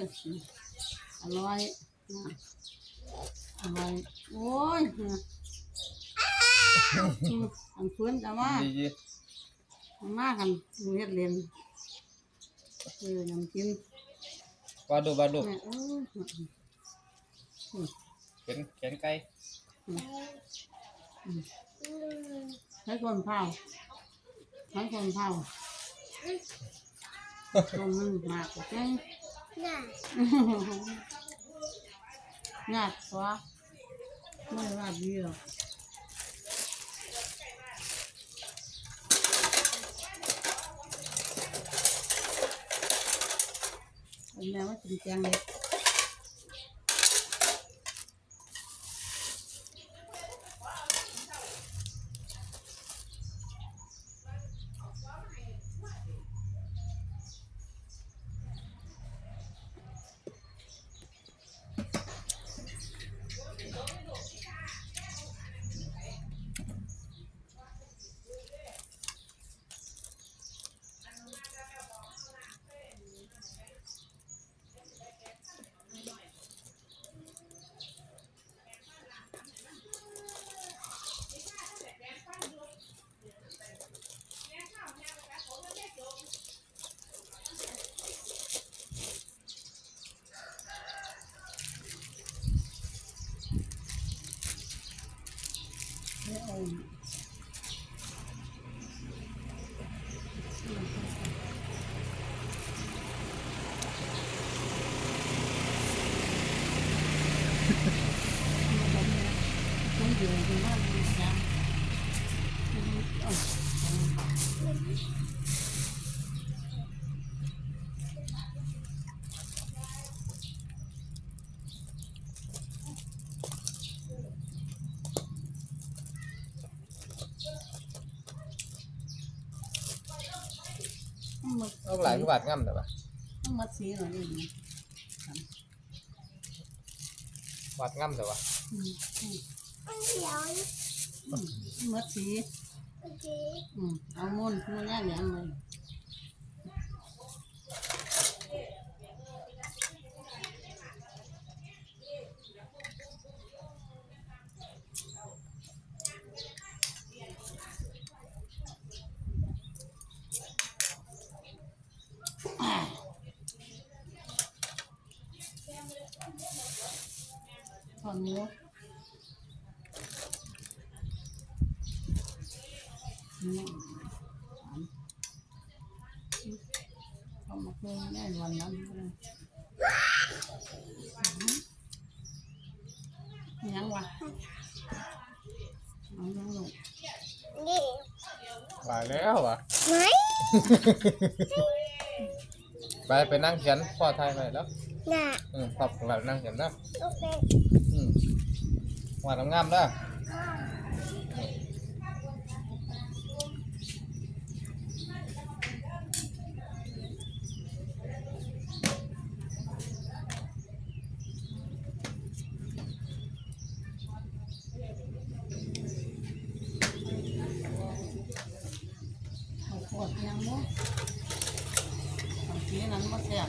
ออร่อยนะอร่อยโอ้ยนะอืมอันเพื่อนจะมาดีมากันดูเฮ็ดเรียนเออยังกินๆว่าดูว่าดูแม่โอ้ยเป็นแขนไก่ให้คนเผาให้คนเผาตรงมันมากกว่า แจ้งน่ะงาดกว่าไม่ว่าดีหรอกแล้ว่าจริงจังเลย ไม่เอาต้องอยู่ที่บ้านดีจังเอาต้องมาเอาหลายกว่าบาทง่ำแต่ว่าต้องมาสีหน่อยนี่นะบาทง่ำแต่ว่าอืมอืมอันเดียวอืมมาสี โอเค อืมเอามุนมุนแน่แหลมเลยถอนนิ้วนี่เอามาเพิ่มแน่วันนั้นเลย ยังวะเอายังลงนี่หลายแล้วว่ะไหนไปไปนั่งเขียนพ่อไทยไปแล้ว น่ะ อืมปรับหลังนั่งเขียนนะ โอเค อืมวาดงามๆเด้อเอาขวดยังบ่เอาสีนั้นมาเสียบ